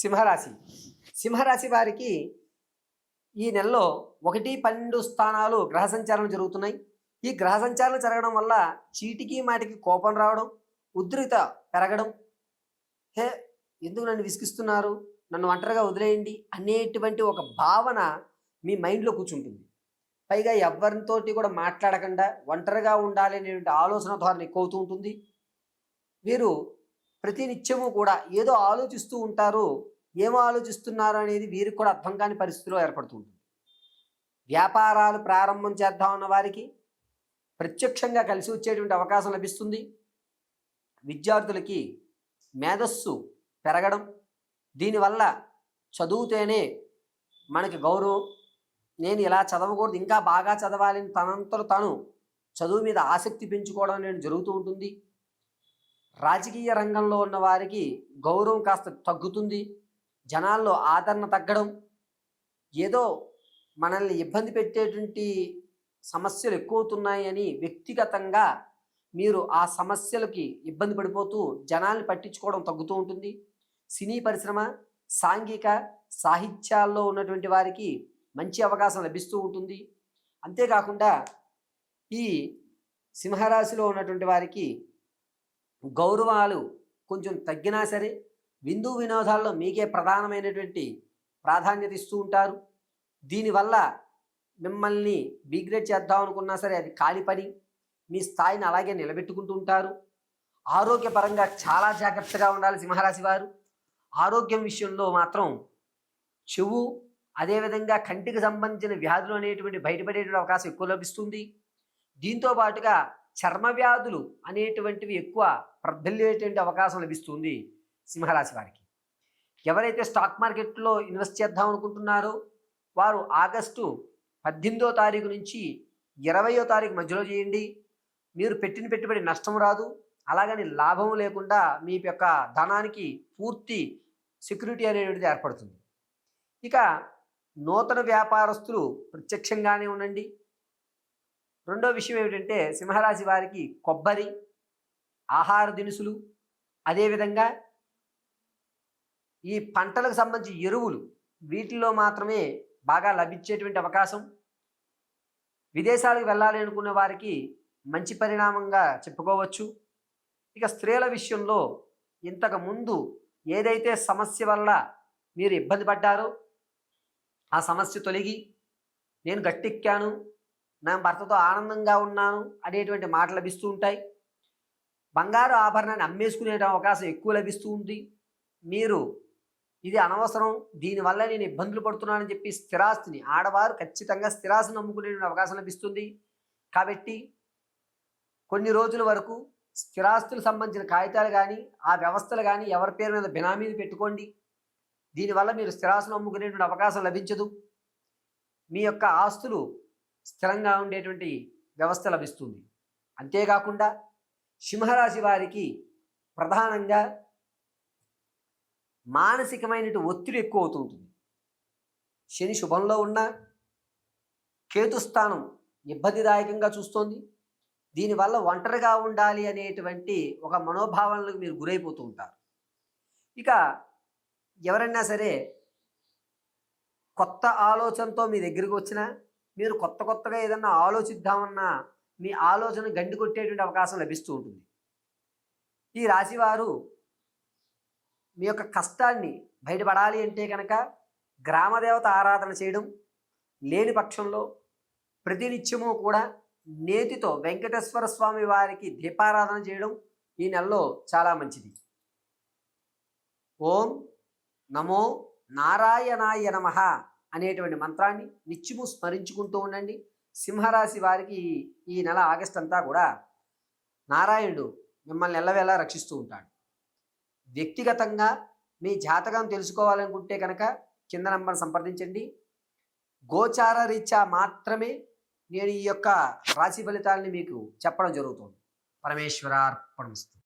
సింహరాశి. సింహరాశి వారికి ఈ నెలలో ఒకటి పన్నెండు స్థానాలు గ్రహ సంచారం జరుగుతున్నాయి. ఈ గ్రహ సంచారం జరగడం వల్ల చీటికి మాటికి కోపం రావడం ఉద్రిక్త పెరగడం. హే ఎందుకు నన్ను విసిగిస్తున్నారు? నన్ను ఒంటరిగా వదిలేయండి అనేటువంటి ఒక భావన మీ మైండ్లో కూర్చుంటుంది. పైగా ఎవరితోటి కూడా మాట్లాడకుండా ఒంటరిగా ఉండాలి అనేటువంటి ఆలోచన ధోరణి ఎక్కువ అవుతూ ఉంటుంది. వీరు ప్రతి నిత్యము కూడా ఏదో ఆలోచిస్తూ ఉంటారు. ఏమో ఆలోచిస్తున్నారు అనేది వీరికి కూడా అర్థం కాని పరిస్థితిలో ఏర్పడుతుంటుంది. వ్యాపారాలు ప్రారంభం చేద్దామన్న వారికి ప్రత్యక్షంగా కలిసి వచ్చేటువంటి అవకాశం లభిస్తుంది. విద్యార్థులకి మేధస్సు పెరగడం దీనివల్ల చదువుతేనే మనకి గౌరవం. నేను ఇలా చదవకూడదు ఇంకా బాగా చదవాలని తనంతలో తను చదువు మీద ఆసక్తి పెంచుకోవడం అనేది జరుగుతూ ఉంటుంది. రాజకీయ రంగంలో ఉన్న వారికి గౌరవం కాస్త తగ్గుతుంది జనాల్లో ఆదరణ తగ్గడం ఏదో మనల్ని ఇబ్బంది పెట్టేటువంటి సమస్యలు ఎక్కువవుతున్నాయని వ్యక్తిగతంగా మీరు ఆ సమస్యలకి ఇబ్బంది పడిపోతూ జనాల్ని పట్టించుకోవడం తగ్గుతూ ఉంటుంది. సినీ పరిశ్రమ సాంఘిక సాహిత్యాల్లో ఉన్నటువంటి వారికి మంచి అవకాశం లభిస్తూ ఉంటుంది. అంతేకాకుండా ఈ సింహరాశిలో ఉన్నటువంటి వారికి గౌరవాలు కొంచెం తగ్గినా సరే విందు వినోదాల్లో మీకే ప్రధానమైనటువంటి ప్రాధాన్యత ఇస్తూ ఉంటారు. దీనివల్ల మిమ్మల్ని బిగ్రేడ్ చేద్దాం అనుకున్నా సరే అది ఖాళీ పని మీ స్థాయిని అలాగే నిలబెట్టుకుంటూ ఉంటారు. ఆరోగ్యపరంగా చాలా జాగ్రత్తగా ఉండాలి సింహరాశి వారు. ఆరోగ్యం విషయంలో మాత్రం చెవు అదేవిధంగా కంటికి సంబంధించిన వ్యాధులు అనేటువంటి బయటపడేటువంటి అవకాశం ఎక్కువ లభిస్తుంది. దీంతో పాటుగా చర్మ వ్యాధులు అనేటువంటివి ఎక్కువ ప్రబల్యేటువంటి అవకాశం లభిస్తుంది సింహరాశి వారికి. ఎవరైతే స్టాక్ మార్కెట్లో ఇన్వెస్ట్ చేద్దాం అనుకుంటున్నారో వారు ఆగస్టు పద్దెనిమిదో తారీఖు నుంచి ఇరవయో తారీఖు మధ్యలో చేయండి. మీరు పెట్టిన పెట్టుబడి నష్టం రాదు. అలాగని లాభం లేకుండా మీ యొక్క ధనానికి పూర్తి సెక్యూరిటీ అనేటువంటిది ఏర్పడుతుంది. ఇక నూతన వ్యాపారస్తులు ప్రత్యక్షంగానే ఉండండి. రెండో విషయం ఏమిటంటే సింహరాశి వారికి కొబ్బరి ఆహార దినుసులు అదేవిధంగా ఈ పంటలకు సంబంధించి ఎరువులు వీటిల్లో మాత్రమే బాగా లభించేటువంటి అవకాశం. విదేశాలకు వెళ్ళాలి అనుకునే వారికి మంచి పరిణామంగా చెప్పుకోవచ్చు. ఇక స్త్రీల విషయంలో ఇంతకు ముందు ఏదైతే సమస్య వల్ల మీరు ఇబ్బంది పడ్డారో ఆ సమస్య తొలగి నేను గట్టెక్కాను నా భర్తతో ఆనందంగా ఉన్నాను అనేటువంటి మాటలు లభిస్తూ ఉంటాయి. బంగారు ఆభరణాన్ని అమ్మేసుకునే అవకాశం ఎక్కువ లభిస్తూ ఉంది. మీరు ఇది అనవసరం దీనివల్ల నేను ఇబ్బందులు పడుతున్నానని చెప్పి స్థిరాస్తిని ఆడవారు ఖచ్చితంగా స్థిరాస్తిని నమ్ముకునే అవకాశం లభిస్తుంది. కాబట్టి కొన్ని రోజుల వరకు స్థిరాస్తులకు సంబంధించిన కాగితాలు కానీ ఆ వ్యవస్థలు కానీ ఎవరి పేరు మీద బినామీలు పెట్టుకోండి. దీనివల్ల మీరు స్థిరాస్తులు అమ్ముకునేటువంటి అవకాశం లభించదు. మీ యొక్క ఆస్తులు స్థిరంగా ఉండేటువంటి వ్యవస్థ లభిస్తుంది. అంతేకాకుండా సింహరాశి వారికి ప్రధానంగా మానసికమైనటువంటి ఒత్తిడి ఎక్కువ అవుతుంటుంది శని శుభంలో ఉన్న కేతుస్థానం ఇబ్బందిదాయకంగా చూస్తోంది. దీనివల్ల ఒంటరిగా ఉండాలి అనేటువంటి ఒక మనోభావనలకు మీరు గురైపోతూ ఉంటారు. ఇక ఎవరైనా సరే కొత్త ఆలోచనతో మీ దగ్గరికి వచ్చినా మీరు కొత్త కొత్తగా ఏదన్నా ఆలోచిద్దామన్నా మీ ఆలోచన గండి కొట్టేటువంటి అవకాశం లభిస్తూ ఉంటుంది. ఈ రాశివారు మీ యొక్క కష్టాన్ని బయటపడాలి అంటే కనుక గ్రామదేవత ఆరాధన చేయడం లేని పక్షంలో ప్రతినిత్యము కూడా నేతితో వెంకటేశ్వర స్వామి వారికి దీపారాధన చేయడం ఈ నెలలో చాలా మంచిది. ఓం నమో నారాయణాయ నమ. అనేటువంటి మంత్రాన్ని నిత్యము స్మరించుకుంటూ ఉండండి. సింహరాశి వారికి ఈ నెల ఆగస్ట్ అంతా కూడా నారాయణుడు మిమ్మల్ని ఎల్లవేళ రక్షిస్తూ ఉంటాడు. వ్యక్తిగతంగా మీ జాతకం తెలుసుకోవాలనుకుంటే కనుక కింద నంబర్ సంప్రదించండి. గోచార రీత్యా మాత్రమే నేను ఈ యొక్క రాశి ఫలితాలని మీకు చెప్పడం జరుగుతుంది. పరమేశ్వరార్పణమస్తు.